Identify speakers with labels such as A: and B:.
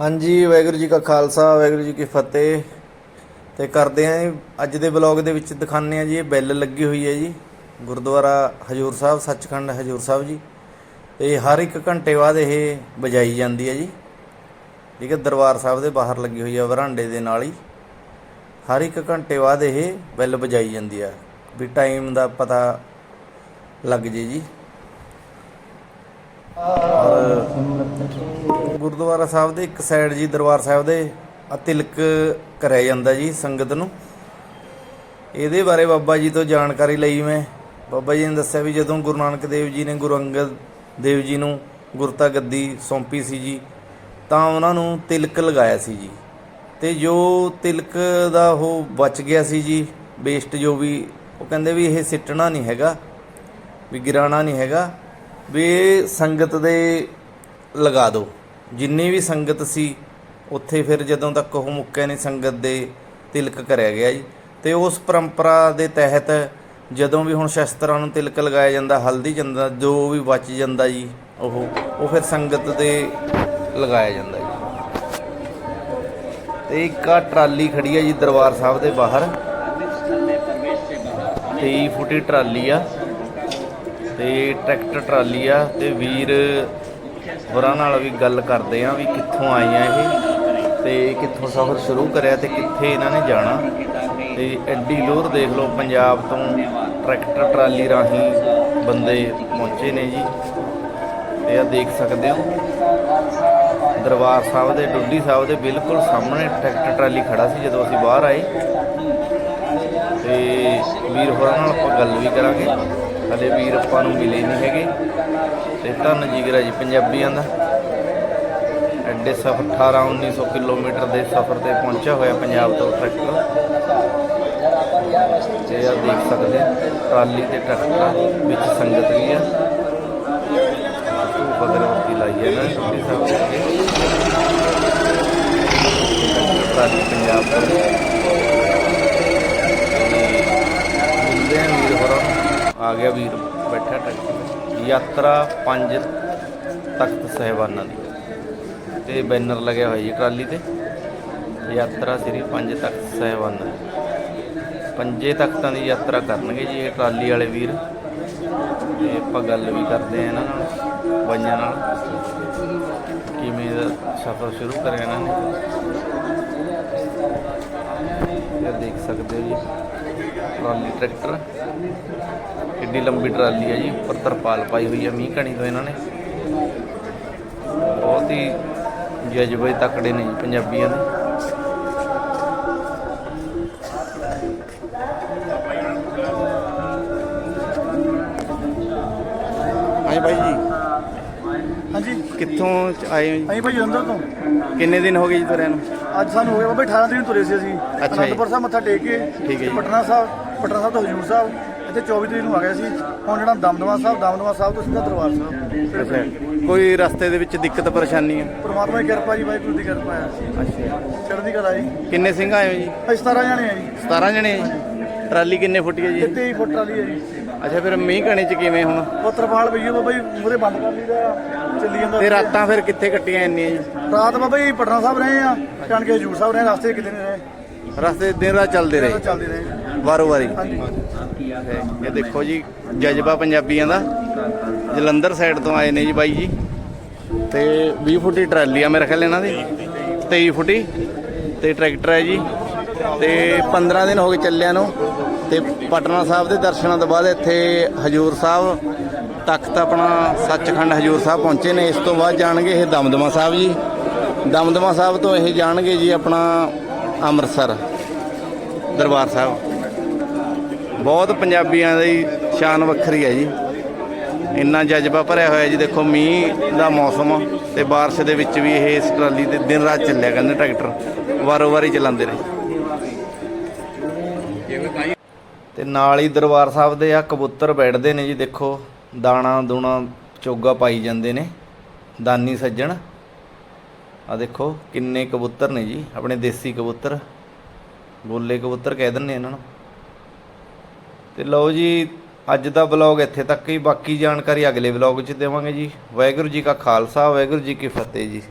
A: ਹਾਂਜੀ ਵਾਹਿਗੁਰੂ ਜੀ ਕਾ ਖਾਲਸਾ ਵਾਹਿਗੁਰੂ ਜੀ ਕੀ ਫਤਿਹ। ਤੇ ਕਰਦੇ ਆਂ ਜੀ, ਅੱਜ ਦੇ ਬਲੌਗ ਦੇ ਵਿੱਚ ਦਿਖਾਉਂਦੇ ਆ ਜੀ ਇਹ ਬੈਲ ਲੱਗੀ ਹੋਈ ਹੈ ਜੀ ਗੁਰਦੁਆਰਾ ਹਜੂਰ ਸਾਹਿਬ ਸੱਚਖੰਡ ਹਜੂਰ ਸਾਹਿਬ ਜੀ। ਤੇ ਹਰ ਇੱਕ ਘੰਟੇ ਬਾਅਦ ਇਹ ਵਜਾਈ ਜਾਂਦੀ ਹੈ ਜੀ। ਠੀਕ ਹੈ ਦਰਬਾਰ ਸਾਹਿਬ ਦੇ ਬਾਹਰ ਲੱਗੀ ਹੋਈ ਹੈ ਵਰਾਂਡੇ ਦੇ ਨਾਲ ਹੀ। ਹਰ ਇੱਕ ਘੰਟੇ ਬਾਅਦ ਇਹ ਬੈਲ ਵਜਾਈ ਜਾਂਦੀ ਆ ਵੀ ਟਾਈਮ ਦਾ ਪਤਾ ਲੱਗ ਜੇ ਜੀ। ਔਰ ਗੁਰਦੁਆਰਾ ਸਾਹਿਬ ਦੇ ਇੱਕ ਸਾਈਡ ਜੀ ਦਰਬਾਰ ਸਾਹਿਬ ਦੇ ਆ ਤਿਲਕ ਕਰਿਆ ਜਾਂਦਾ ਜੀ ਸੰਗਤ ਨੂੰ। ਇਹਦੇ ਬਾਰੇ ਬਾਬਾ ਜੀ ਤੋਂ ਜਾਣਕਾਰੀ ਲਈ ਮੈਂ। ਬਾਬਾ ਜੀ ਨੇ ਦੱਸਿਆ ਵੀ ਜਦੋਂ ਗੁਰੂ ਨਾਨਕ ਦੇਵ ਜੀ ਨੇ ਗੁਰੂ ਅੰਗਦ ਦੇਵ ਜੀ ਨੂੰ ਗੁਰਤਾ ਗੱਦੀ ਸੌਂਪੀ ਸੀ ਜੀ, ਤਾਂ ਉਹਨਾਂ ਨੂੰ ਤਿਲਕ ਲਗਾਇਆ ਸੀ ਜੀ। ਤੇ ਜੋ ਤਿਲਕ ਦਾ ਉਹ ਬਚ ਗਿਆ ਸੀ ਜੀ ਵੇਸਟ ਜੋ ਵੀ, ਉਹ ਕਹਿੰਦੇ ਵੀ ਇਹ ਸਿੱਟਣਾ ਨਹੀਂ ਹੈਗਾ, ਵੀ ਗਿਰਾਣਾ ਨਹੀਂ ਹੈਗਾ, ਵੀ ਸੰਗਤ ਦੇ ਲਗਾ ਦਿਓ ਜਿੰਨੀ ਵੀ ਸੰਗਤ ਸੀ, ਉੱਥੇ ਫਿਰ ਜਦੋਂ ਤੱਕ ਉਹ ਮੁੱਕਿਆ ਨਹੀਂ ਸੰਗਤ ਦੇ ਤਿਲਕ ਕਰਿਆ ਗਿਆ ਜੀ। ਤੇ ਉਸ ਪਰੰਪਰਾ ਦੇ ਤਹਿਤ ਜਦੋਂ ਵੀ ਹੁਣ ਸ਼ਸਤਰਾਂ ਨੂੰ ਤਿਲਕ ਲਗਾਇਆ ਜਾਂਦਾ, ਹਲਦੀ ਜਾਂਦਾ, ਜੋ ਵੀ ਬਚ ਜਾਂਦਾ ਜੀ ਉਹ ਉਹ ਫਿਰ ਸੰਗਤ ਦੇ ਲਗਾਇਆ ਜਾਂਦਾ ਜੀ। ਤੇ ਇੱਕ ਆ ਟਰਾਲੀ ਖੜੀ ਹੈ ਜੀ ਦਰਬਾਰ ਸਾਹਿਬ ਦੇ ਬਾਹਰ। 23 ਫੁੱਟੀ ਟਰਾਲੀ ਆ। ਤੇ ਟਰੈਕਟਰ ਟਰਾਲੀ ਆ। ਤੇ ਵੀਰ ਹੋਰਾਂ ਨਾਲ ਵੀ ਗੱਲ ਕਰਦੇ ਆ ਵੀ ਕਿੱਥੋਂ ਆਏ ਆ ਇਹ ਤੇ ਕਿੱਥੋਂ ਸਫ਼ਰ ਸ਼ੁਰੂ ਕਰਿਆ ਤੇ ਕਿੱਥੇ ਇਹਨਾਂ ਨੇ ਜਾਣਾ। ਤੇ ਐਡੀ ਦੂਰ ਦੇਖ ਲਓ ਪੰਜਾਬ ਤੋਂ ਟਰੈਕਟਰ, ਟਰਾਲੀ ਰਾਹੀਂ ਬੰਦੇ ਪਹੁੰਚੇ ਨੇ ਜੀ। ਤੇ ਆ ਦੇਖ ਸਕਦੇ ਹੋ, ਦਰਬਾਰ ਸਾਹਿਬ ਦੇ, ਡੁੱਡੀ ਸਾਹਿਬ ਦੇ ਬਿਲਕੁਲ ਸਾਹਮਣੇ ਟਰੈਕਟਰ, ਟਰਾਲੀ ਖੜਾ ਸੀ ਜਦੋਂ ਅਸੀਂ ਬਾਹਰ ਆਏ। ਤੇ ਵੀਰ ਹੋਰਾਂ ਨਾਲ ਆਪਾਂ ਗੱਲ ਵੀ ਕਰਾਂਗੇ। ਹਲੇ ਵੀਰ ਆਪਾਂ ਨੂੰ ਮਿਲੇ ਨਹੀਂ ਹੈਗੇ। ਤੇ ਧੰਨ ਜਿਗਰਾ ਜੀ ਪੰਜਾਬੀਆਂ ਦਾ। ਐਡੇ ਸਫ਼ਰ 18 1900 ਕਿਲੋਮੀਟਰ ਦੇ ਸਫ਼ਰ ਤੇ ਪਹੁੰਚਿਆ ਹੋਇਆ ਪੰਜਾਬ ਤੋਂ ਟਰੈਕਟਰ ਤੇ ਆ ਦੇਖ ਸਕਦੇ ਟਰਾਲੀ ਤੇ ਟਰੈਕਟਰ ਵਿੱਚ ਸੰਗਤ ਵੀ ਆ। ਧੂਪ ਲਾਈ ਹੈ ਨਾ ਡੁੱਡੀ ਸਾਹਿਬ। ਦੇ ਟਰਾਲੀ ਪੰਜਾਬ ਤੋਂ ਮਿਲਦੇ ਆ ਵੀਰ ਹੋਰਾਂ ਨੂੰ। ਆ ਗਿਆ ਵੀਰ ਬੈਠਾ ਟਰੈਕਟਰ ਯਾਤਰਾ ਪੰਜ ਤਖਤ ਸਹਿਬਾਨਾਂ ਦੀ। ਤੇ ਬੈਨਰ ਲੱਗਿਆ ਹੋਇਆ ਜੀ ਟਰਾਲੀ ਤੇ। ਯਾਤਰਾ ਸ੍ਰੀ ਪੰਜ ਤਖਤ ਸਹਿਬਾਨਾਂ ਦੀ। ਪੰਜੇ ਤਖਤਾਂ ਦੀ ਯਾਤਰਾ ਕਰਨਗੇ ਜੀ ਇਹ ਟਰਾਲੀ ਵਾਲੇ ਵੀਰ। ਤੇ ਆਪਾਂ ਗੱਲ ਵੀ ਕਰਦੇ ਆ ਇਹਨਾਂ ਨਾਲ, ਬਾਈਆਂ ਨਾਲ। ਕਿਵੇਂ ਦਾ ਸਫ਼ਰ ਸ਼ੁਰੂ ਕਰਿਆ ਇਹਨਾਂ ਨੇ। ਇਹ ਦੇਖ ਸਕਦੇ ਹੋ ਜੀ। Trolley tractor. ਕਿੱਡੀ ਲੰਬੀ ਟਰਾਲੀ ਹੈ ਜੀ ਉੱਪਰ ਤਰਪਾਲ ਪਾਈ ਹੋਈ ਹੈ ਮੀਂਹ ਕਣੀ ਤੋਂ ਇਹਨਾਂ ਨੇ। ਬਹੁਤ ਹੀ ਜਜ਼ਬੇ ਤਕੜੇ ਨੇ ਜੀ ਪੰਜਾਬੀਆਂ ਦੇ। ਹਾਂਜੀ ਬਾਈ ਜੀ।
B: ਹਾਂਜੀ।
A: ਕਿੱਥੋਂ ਆਏ ਹੋ ਜੀ?
B: ਅਸੀਂ ਭਾਈ ਜਲੰਧਰ ਤੋਂ।
A: ਕਿੰਨੇ ਦਿਨ ਹੋ ਗਏ ਜੀ ਤੁਰਿਆਂ ਨੂੰ?
B: ਅੱਜ ਸਾਨੂੰ ਹੋ ਗਿਆ ਬਾਬਾ 18 ਦਿਨ ਤੁਰੇ ਸੀ ਅਸੀਂ।
A: ਅੱਛਾ ਜੀ।
B: ਅਨੰਦਪੁਰ ਸਾਹਿਬ ਮੱਥਾ ਟੇਕ ਕੇ
A: ਠੀਕ ਹੈ ਜੀ।
B: ਤੇ ਪਟਨਾ ਸਾਹਿਬ ਪਟਨਾ ਸਾਹਿਬ ਤੋਂ ਹਜੂਰ ਸਾਹਿਬ ਇੱਥੇ 24 ਤਰੀਕ ਨੂੰ ਆ ਗਏ ਸੀ। ਹੁਣ ਜਿਹੜਾ ਦਮਦਮਾ ਸਾਹਿਬ ਦਮਦਮਾ ਸਾਹਿਬ ਤੋਂ ਸਿੱਧਾ ਦਰਬਾਰ ਸਾਹਿਬ।
A: ਅੱਛਾ। ਕੋਈ ਰਸਤੇ ਦੇ ਵਿੱਚ ਦਿੱਕਤ ਪਰੇਸ਼ਾਨੀ ਹੈ?
B: ਪਰਮਾਤਮਾ ਦੀ ਕਿਰਪਾ ਜੀ ਵਾਹਿਗੁਰੂ ਦੀ ਕਿਰਪਾ ਹੈ।
A: ਅੱਛਾ।
B: ਚੜ੍ਹਦੀ ਕਲਾ ਜੀ।
A: ਕਿੰਨੇ ਸਿੰਘ ਆਏ ਹੋ ਜੀ?
B: ਅਸੀਂ 17 ਜਾਣੇ ਆ ਜੀ।
A: 17 ਜਣੇ ਆ ਜੀ? ਟਰਾਲੀ ਕਿੰਨੇ ਫੁੱਟੀ ਹੈ
B: ਤੇ
A: ਜੀ
B: 23 ਫੁੱਟ ਵਾਲੀ ਹੈ ਜੀ।
A: ਅੱਛਾ ਫਿਰ ਮੀਂਹ ਕਣੀ ਚ ਕਿਵੇਂ ਹੁਣ?
B: ਪੁੱਤਰਪਾਲ ਬਈਓ ਬਾਬਾ ਜੀ ਮੂਹਰੇ ਬੰਦ ਕਰ ਲਈਦਾ ਚੱਲੀ ਜਾਂਦਾ।
A: ਤੇ ਰਾਤਾਂ ਫਿਰ ਕਿੱਥੇ ਕੱਟੀਆਂ ਇੰਨੀਆਂ ਜੀ?
B: ਰਾਤ ਬਾਬਾ ਜੀ ਪਟਨਾ ਸਾਹਿਬ ਰਹੇ ਆ ਜਾਣ ਕੇ ਹਜੂਰ ਸਾਹਿਬ ਰਹੇ ਰਸਤੇ ਕਿਤੇ ਨਹੀਂ ਰਹੇ।
A: ਰਸਤੇ ਦਿਨ ਰਾਤ ਚੱਲਦੇ ਰਹੇ?
B: ਚੱਲਦੇ ਰਹੇ।
A: ਵਾਰੋ ਵਾਰੀ ਇਹ ਦੇਖੋ ਜੀ ਜਜ਼ਬਾ ਪੰਜਾਬੀਆਂ ਦਾ। ਜਲੰਧਰ ਸਾਈਡ ਤੋਂ ਆਏ ਨੇ ਜੀ ਬਾਈ ਜੀ। ਤੇ 20 ਫੁੱਟੀ ਟਰਾਲੀ ਆ ਮੇਰੇ ਖਿਆਲ ਇਹਨਾਂ ਦੀ। 23 ਫੁੱਟੀ। ਤੇ ਟਰੈਕਟਰ ਹੈ ਜੀ। ਤੇ 15 ਦਿਨ ਹੋ ਗਏ ਚੱਲਿਆਂ ਨੂੰ ਤੇ ਪਟਨਾ ਸਾਹਿਬ ਦੇ ਦਰਸ਼ਨਾਂ ਤੋਂ ਬਾਅਦ ਇੱਥੇ ਹਜੂਰ ਸਾਹਿਬ ਤਖਤ ਆਪਣਾ ਸੱਚਖੰਡ ਹਜੂਰ ਸਾਹਿਬ ਪਹੁੰਚੇ ਨੇ ਇਸ ਤੋਂ ਬਾਅਦ ਜਾਣਗੇ ਇਹ ਦਮਦਮਾ ਸਾਹਿਬ ਜੀ ਦਮਦਮਾ ਸਾਹਿਬ ਤੋਂ ਇਹ ਜਾਣਗੇ ਜੀ ਆਪਣਾ ਅੰਮ੍ਰਿਤਸਰ ਦਰਬਾਰ ਸਾਹਿਬ ਬਹੁਤ ਪੰਜਾਬੀਆਂ ਦੀ ਸ਼ਾਨ ਵੱਖਰੀ ਹੈ ਜੀ ਇੰਨਾ ਜਜ਼ਬਾ ਭਰਿਆ ਹੋਇਆ ਜੀ ਦੇਖੋ ਮੀਂਹ ਦਾ ਮੌਸਮ ਤੇ بارش ਦੇ ਵਿੱਚ ਵੀ ਇਹ ਇਸ ਟਰਾਲੀ ਤੇ ਦਿਨ ਰਾਤ ਚੱਲਿਆ ਕਹਿੰਦੇ ਟਰੈਕਟਰ ਵਾਰੋ ਵਾਰੀ ਚਲਾਉਂਦੇ ਰਹੇ ਤੇ ਨਾਲ ਹੀ ਦਰਬਾਰ ਸਾਹਿਬ ਦੇ ਆ ਕਬੂਤਰ ਬੈਠਦੇ ਨੇ ਜੀ, ਦੇਖੋ, ਦਾਣਾ ਦੂਣਾ ਚੋਗਾ ਪਾਈ ਜਾਂਦੇ ਨੇ, ਦਾਨੀ ਸੱਜਣ। ਆ ਦੇਖੋ, ਕਿੰਨੇ ਕਬੂਤਰ ਨੇ ਜੀ, ਆਪਣੇ ਦੇਸੀ ਕਬੂਤਰ ਗੋਲੇ ਕਬੂਤਰ ਕਹਿ ਦਿੰਦੇ ਇਹਨਾਂ ਨੂੰ। ਤੇ ਲਓ ਜੀ, ਅੱਜ ਦਾ ਵਲੌਗ ਇੱਥੇ ਤੱਕ ਹੀ, ਬਾਕੀ ਜਾਣਕਾਰੀ ਅਗਲੇ ਵਲੌਗ 'ਚ ਦੇਵਾਂਗੇ ਜੀ। ਵਾਹਿਗੁਰੂ ਜੀ ਕਾ ਖਾਲਸਾ, ਵਾਹਿਗੁਰੂ ਜੀ ਕੀ ਫਤਿਹ ਜੀ।